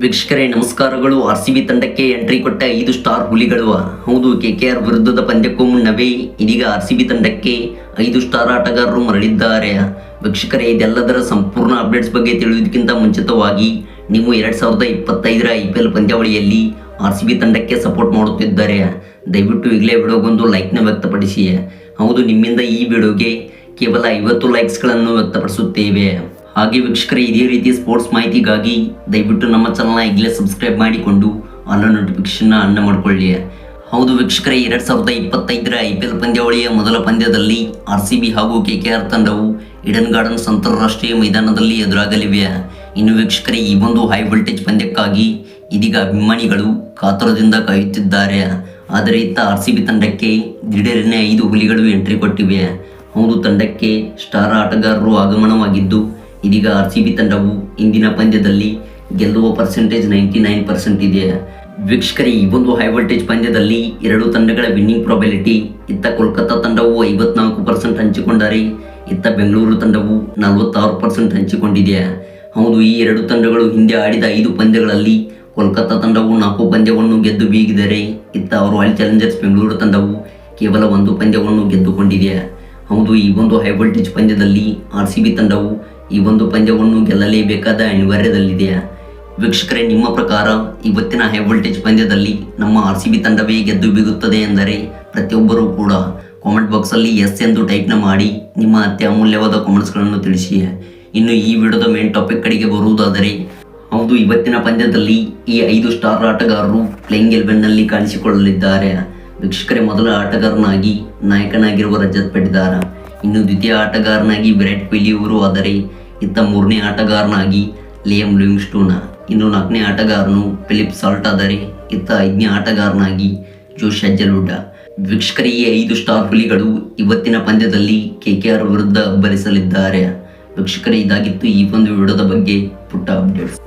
ವೀಕ್ಷಕರೇ, ನಮಸ್ಕಾರಗಳು. R C B ತಂಡಕ್ಕೆ ಎಂಟ್ರಿ ಕೊಟ್ಟ ಐದು ಸ್ಟಾರ್ ಹುಲಿಗಳು. ಹೌದು ಕೆ ಕೆ ಆರ್ ವಿರುದ್ಧದ ಪಂದ್ಯಕ್ಕೂ ಮುನ್ನವೇ ಇದೀಗ ಆರ್ ಸಿ ಬಿ ತಂಡಕ್ಕೆ ಐದು ಸ್ಟಾರ್ ಆಟಗಾರರು ಮರಳಿದ್ದಾರೆ. ವೀಕ್ಷಕರೇ, ಇದೆಲ್ಲದರ ಸಂಪೂರ್ಣ ಅಪ್ಡೇಟ್ಸ್ ಬಗ್ಗೆ ತಿಳಿಯುವುದಕ್ಕಿಂತ ಮುಂಚಿತವಾಗಿ ನೀವು ಎರಡು ಸಾವಿರದ ಇಪ್ಪತ್ತೈದರ ಐ ಪಿ ಎಲ್ ಪಂದ್ಯಾವಳಿಯಲ್ಲಿ ಆರ್ ಸಿ ಬಿ ತಂಡಕ್ಕೆ ಸಪೋರ್ಟ್ ಮಾಡುತ್ತಿದ್ದಾರೆ, ದಯವಿಟ್ಟು ಈಗಲೇ ವಿಡಿಯೋಗೊಂದು ಲೈಕ್ನ ವ್ಯಕ್ತಪಡಿಸಿ. ಹೌದು, ನಿಮ್ಮಿಂದ ಈ ವಿಡಿಯೋಗೆ ಕೇವಲ ಐವತ್ತು ಲೈಕ್ಸ್ಗಳನ್ನು ವ್ಯಕ್ತಪಡಿಸುತ್ತೇವೆ. ಹಾಗೆ ವೀಕ್ಷಕರೇ, ಇದೇ ರೀತಿ ಸ್ಪೋರ್ಟ್ಸ್ ಮಾಹಿತಿಗಾಗಿ ದಯವಿಟ್ಟು ನಮ್ಮ ಚಾನಲ್ನ ಈಗಲೇ ಸಬ್ಸ್ಕ್ರೈಬ್ ಮಾಡಿಕೊಂಡು ಆಲ್ ನೋಟಿಫಿಕೇಶನ್ ಅನ್ನ ಮಾಡಿಕೊಳ್ಳಿ. ಹೌದು ವೀಕ್ಷಕರೇ, ಎರಡು ಸಾವಿರದ ಇಪ್ಪತ್ತೈದರ ಐ ಪಿ ಎಲ್ ಪಂದ್ಯಾವಳಿಯ ಮೊದಲ ಪಂದ್ಯದಲ್ಲಿ ಆರ್ ಸಿ ಬಿ ಹಾಗೂ ಕೆ ಕೆ ಆರ್ ತಂಡವು ಇಡನ್ ಗಾರ್ಡನ್ಸ್ ಅಂತಾರಾಷ್ಟ್ರೀಯ ಮೈದಾನದಲ್ಲಿ ಎದುರಾಗಲಿವೆ. ಇನ್ನು ವೀಕ್ಷಕರೇ, ಈ ಒಂದು ಹೈ ವೋಲ್ಟೇಜ್ ಪಂದ್ಯಕ್ಕಾಗಿ ಇದೀಗ ಅಭಿಮಾನಿಗಳು ಕಾತುರದಿಂದ ಕಾಯುತ್ತಿದ್ದಾರೆ. ಆದರೆ ಇತ್ತ ಆರ್ ಸಿ ಬಿ ತಂಡಕ್ಕೆ ದಿಢೀರನೆ ಐದು ಹುಲಿಗಳು ಎಂಟ್ರಿ ಕೊಟ್ಟಿವೆ. ಹೌದು, ತಂಡಕ್ಕೆ ಸ್ಟಾರ್ ಆಟಗಾರರು ಆಗಮನವಾಗಿದ್ದು ಇದೀಗ ಆರ್ ಸಿ ಬಿ ತಂಡವು ಇಂದಿನ ಪಂದ್ಯದಲ್ಲಿ ಗೆಲ್ಲುವ ಪರ್ಸೆಂಟೇಜ್ ನೈಂಟಿ ನೈನ್ ಪರ್ಸೆಂಟ್ ಇದೆ. ವೀಕ್ಷಕರೇ, ಈ ಒಂದು ಹೈ ವೋಲ್ಟೇಜ್ ಪಂದ್ಯದಲ್ಲಿ ಎರಡು ತಂಡಗಳ ವಿನ್ನಿಂಗ್ ಪ್ರಾಬಿಲಿಟಿ ಇತ್ತ ಕೋಲ್ಕತ್ತಾ ತಂಡವು ಐವತ್ನಾಲ್ಕು ಪರ್ಸೆಂಟ್ ಹಂಚಿಕೊಂಡರೆ, ಇತ್ತ ಬೆಂಗಳೂರು ತಂಡವು ನಲವತ್ತಾರು ಪರ್ಸೆಂಟ್ ಹಂಚಿಕೊಂಡಿದೆ. ಹೌದು, ಈ ಎರಡು ತಂಡಗಳು ಹಿಂದೆ ಆಡಿದ ಐದು ಪಂದ್ಯಗಳಲ್ಲಿ ಕೋಲ್ಕತ್ತಾ ತಂಡವು ನಾಲ್ಕು ಪಂದ್ಯವನ್ನು ಗೆದ್ದು ಬೀಗಿದರೆ, ಇತ್ತ ರಾಯಲ್ ಚಾಲೆಂಜರ್ಸ್ ಬೆಂಗಳೂರು ತಂಡವು ಕೇವಲ ಒಂದು ಪಂದ್ಯವನ್ನು ಗೆದ್ದುಕೊಂಡಿದೆ. ಹೌದು, ಈ ಒಂದು ಹೈ ವೋಲ್ಟೇಜ್ ಪಂದ್ಯದಲ್ಲಿ ಆರ್ ಸಿ ಬಿ ತಂಡವು ಈ ಒಂದು ಪಂದ್ಯವನ್ನು ಗೆಲ್ಲಲೇಬೇಕಾದ ಅನಿವಾರ್ಯದಲ್ಲಿದೆ. ವೀಕ್ಷಕರೇ, ನಿಮ್ಮ ಪ್ರಕಾರ ಇವತ್ತಿನ ಹೈ ವೋಲ್ಟೇಜ್ ಪಂದ್ಯದಲ್ಲಿ ನಮ್ಮ ಆರ್ ಸಿ ಬಿ ತಂಡವೇ ಗೆದ್ದು ಬೀಗುತ್ತದೆ ಎಂದರೆ ಪ್ರತಿಯೊಬ್ಬರೂ ಕೂಡ ಕಾಮೆಂಟ್ ಬಾಕ್ಸಲ್ಲಿ ಎಸ್ ಎಂದು ಟೈಪ್ನ ಮಾಡಿ ನಿಮ್ಮ ಅತ್ಯಮೂಲ್ಯವಾದ ಕಾಮೆಂಟ್ಸ್ಗಳನ್ನು ತಿಳಿಸಿ. ಇನ್ನು ಈ ವಿಡಿಯೋದ ಮೇನ್ ಟಾಪಿಕ್ ಕಡೆಗೆ ಬರುವುದಾದರೆ, ಹೌದು, ಇವತ್ತಿನ ಪಂದ್ಯದಲ್ಲಿ ಈ ಐದು ಸ್ಟಾರ್ ಆಟಗಾರರು ಪ್ಲೇಯಿಂಗ್ ಎಲೆವೆನ್ನಲ್ಲಿ ಕಾಣಿಸಿಕೊಳ್ಳಲಿದ್ದಾರೆ. ವೀಕ್ಷಕರೇ, ಮೊದಲ ಆಟಗಾರನಾಗಿ ನಾಯಕನಾಗಿರುವ ರಜತ್ ಪಟ್ಟಿದಾರ. ಇನ್ನು ದ್ವಿತೀಯ ಆಟಗಾರನಾಗಿ ವಿರಾಟ್ ಕೊಹ್ಲಿ ಅವರು, ಆದರೆ ಇತ್ತ ಮೂರನೇ ಆಟಗಾರನಾಗಿ ಲಿಯಮ್ ಲಿವಿಂಗ್ಸ್ಟೋನ್. ಇನ್ನು ನಾಲ್ಕನೇ ಆಟಗಾರನು ಫಿಲಿಪ್ ಸಾಲ್ಟ್, ಆದರೆ ಇತ್ತ ಐದನೇ ಆಟಗಾರನಾಗಿ ಜೋಶ್ ಅಜ್ಜಲುಡ್ಡ. ವೀಕ್ಷಕರಿಗೆ ಐದು ಸ್ಟಾರ್ ಹುಲಿಗಳು ಇವತ್ತಿನ ಪಂದ್ಯದಲ್ಲಿ ಕೆಕೆಆರ್ ವಿರುದ್ಧ ಅಬ್ಬರಿಸಲಿದ್ದಾರೆ ವೀಕ್ಷಕರೇ, ಇದಾಗಿತ್ತು ಈ ಒಂದು ವಿಡಿಯೋದ ಬಗ್ಗೆ ಪುಟ್ಟ ಅಪ್ಡೇಟ್ಸ್.